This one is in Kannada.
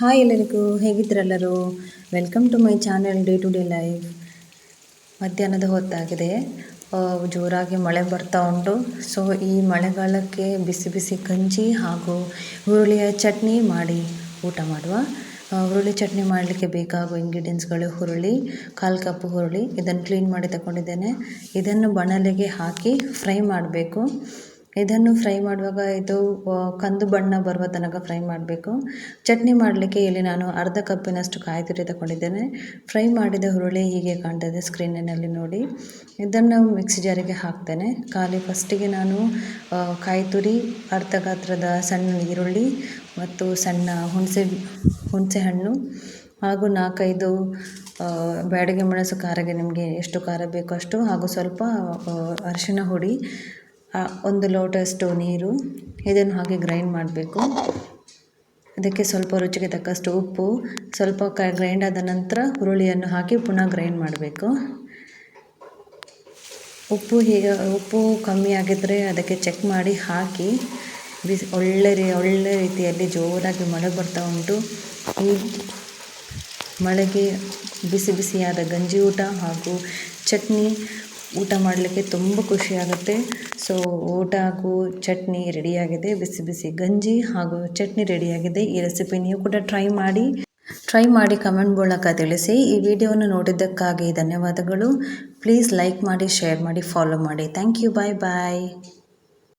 ಹಾಯ್ ಎಲ್ಲರಿಗೂ, ಹೇಗಿದ್ದೀರೆಲ್ಲರೂ? Welcome to my channel day to day life ಮಧ್ಯಾಹ್ನದ ಹೊತ್ತಾಗಿದೆ. ಜೋರಾಗಿ ಮಳೆ ಬರ್ತಾ ಉಂಟು. ಸೊ ಈ ಮಳೆಗಾಲಕ್ಕೆ ಬಿಸಿ ಬಿಸಿ ಗಂಜಿ ಹಾಗೂ ಹುರುಳಿಯ ಚಟ್ನಿ ಮಾಡಿ ಊಟ ಮಾಡುವ. ಹುರುಳಿ ಚಟ್ನಿ ಮಾಡಲಿಕ್ಕೆ ಬೇಕಾಗುವ ಇಂಗ್ರೀಡಿಯೆಂಟ್ಸ್ಗಳು ಹುರುಳಿ, ಕಾಲು ಕಪ್ಪು ಹುರುಳಿ, ಇದನ್ನು ಕ್ಲೀನ್ ಮಾಡಿ ತಗೊಂಡಿದ್ದೇನೆ ಇದನ್ನು ಬಣಲೆಗೆ ಹಾಕಿ ಫ್ರೈ ಮಾಡಬೇಕು. ಇದನ್ನು ಫ್ರೈ ಮಾಡುವಾಗ ಇದು ಕಂದು ಬಣ್ಣ ಬರುವ ತನಕ ಫ್ರೈ ಮಾಡಬೇಕು. ಚಟ್ನಿ ಮಾಡಲಿಕ್ಕೆ ಇಲ್ಲಿ ನಾನು ಅರ್ಧ ಕಪ್ಪಿನಷ್ಟು ಕಾಯಿ ತುರಿ ತಗೊಂಡಿದ್ದೇನೆ ಫ್ರೈ ಮಾಡಿದ ಹುರುಳಿ ಹೀಗೆ ಕಾಣ್ತದೆ ಸ್ಕ್ರೀನಿನಲ್ಲಿ ನೋಡಿ. ಇದನ್ನು ಮಿಕ್ಸಿ ಜಾರಿಗೆ ಹಾಕ್ತೇನೆ. ಖಾಲಿ ಫಸ್ಟಿಗೆ ನಾನು ಕಾಯಿ ತುರಿ ಅರ್ಧ ಗಾತ್ರದ ಸಣ್ಣ ಈರುಳ್ಳಿ ಮತ್ತು ಸಣ್ಣ ಹುಣಸೆ ಹುಣಸೆ ಹಣ್ಣು ಹಾಗೂ ನಾಲ್ಕೈದು ಬ್ಯಾಡಿಗೆ ಮೆಣಸು ಖಾರಗೆ ನಿಮಗೆ ಎಷ್ಟು ಖಾರ ಬೇಕೋ ಅಷ್ಟು ಹಾಗೂ ಸ್ವಲ್ಪ ಅರಿಶಿನ ಹುಡಿ ಒಂದು ಲೋಟಷ್ಟು ನೀರು, ಇದನ್ನು ಹಾಗೆ ಗ್ರೈಂಡ್ ಮಾಡಬೇಕು. ಅದಕ್ಕೆ ಸ್ವಲ್ಪ ರುಚಿಗೆ ತಕ್ಕಷ್ಟು ಉಪ್ಪು, ಸ್ವಲ್ಪ ಕ, ಗ್ರೈಂಡ್ ಆದ ನಂತರ ಹುರುಳಿಯನ್ನು ಹಾಕಿ ಪುನಃ ಗ್ರೈಂಡ್ ಮಾಡಬೇಕು. ಉಪ್ಪು ಹೀಗೆ ಉಪ್ಪು ಕಮ್ಮಿ ಆಗಿದ್ದರೆ ಅದಕ್ಕೆ ಚೆಕ್ ಮಾಡಿ ಹಾಕಿ, ಬಿಸಿ, ಒಳ್ಳೆ ರೀ, ಒಳ್ಳೆ ರೀತಿಯಲ್ಲಿ ಜೋರಾಗಿ ಮಳೆ ಬರ್ತಾ ಉಂಟು. ಈ ಮಳೆಗೆ ಬಿಸಿ ಬಿಸಿಯಾದ ಗಂಜಿ ಊಟ ಹಾಗೂ ಚಟ್ನಿ ಊಟ ಮಾಡಲಿಕ್ಕೆ ತುಂಬ ಖುಷಿಯಾಗುತ್ತೆ ಸೊ ಊಟ ಹಾಗೂ ಚಟ್ನಿ ರೆಡಿಯಾಗಿದೆ ಬಿಸಿ ಬಿಸಿ ಗಂಜಿ ಹಾಗೂ ಚಟ್ನಿ ರೆಡಿಯಾಗಿದೆ ಈ ರೆಸಿಪಿ ನೀವು ಕೂಡ ಟ್ರೈ ಮಾಡಿ. ಟ್ರೈ ಮಾಡಿ ಕಮೆಂಟ್ ಮೂಲಕ ತಿಳಿಸಿ. ಈ ವಿಡಿಯೋವನ್ನು ನೋಡಿದ್ದಕ್ಕಾಗಿ ಧನ್ಯವಾದಗಳು. ಪ್ಲೀಸ್ ಲೈಕ್ ಮಾಡಿ ಶೇರ್ ಮಾಡಿ ಫಾಲೋ ಮಾಡಿ. Thank you bye bye